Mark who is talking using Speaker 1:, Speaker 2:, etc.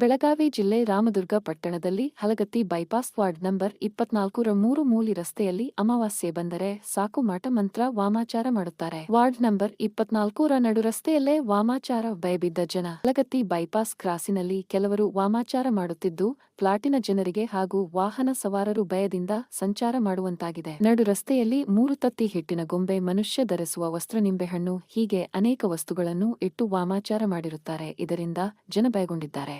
Speaker 1: ಬೆಳಗಾವಿ ಜಿಲ್ಲೆ ರಾಮದುರ್ಗ ಪಟ್ಟಣದಲ್ಲಿ Halagatti bypass ward number ಇಪ್ಪತ್ನಾಲ್ಕರ ಮೂರು ಮೂಲಿ ರಸ್ತೆಯಲ್ಲಿ ಅಮಾವಾಸ್ಯೆ ಬಂದರೆ ಸಾಕು ಮಾಟ ಮಂತ್ರ ವಾಮಾಚಾರ ಮಾಡುತ್ತಾರೆ. ವಾರ್ಡ್ ನಂಬರ್ ಇಪ್ಪತ್ನಾಲ್ಕರ ನಡು ರಸ್ತೆಯಲ್ಲೇ ವಾಮಾಚಾರ ಭಯಬಿದ್ದ ಜನ. ಹಲಗತ್ತಿ ಬೈಪಾಸ್ ಕ್ರಾಸಿನಲ್ಲಿ ಕೆಲವರು ವಾಮಾಚಾರ ಮಾಡುತ್ತಿದ್ದು, ಫ್ಲಾಟಿನ ಜನರಿಗೆ ಹಾಗೂ ವಾಹನ ಸವಾರರು ಭಯದಿಂದ ಸಂಚಾರ ಮಾಡುವಂತಾಗಿದೆ. ನಡು ರಸ್ತೆಯಲ್ಲಿ ಮೂರು ತತ್ತಿ ಹಿಟ್ಟಿನ ಗೊಂಬೆ ಮನುಷ್ಯ ಧರಿಸುವ ವಸ್ತ್ರ ನಿಂಬೆಹಣ್ಣು ಹೀಗೆ ಅನೇಕ ವಸ್ತುಗಳನ್ನು ಇಟ್ಟು ವಾಮಾಚಾರ ಮಾಡಿರುತ್ತಾರೆ. ಇದರಿಂದ ಜನ ಭಯಗೊಂಡಿದ್ದಾರೆ.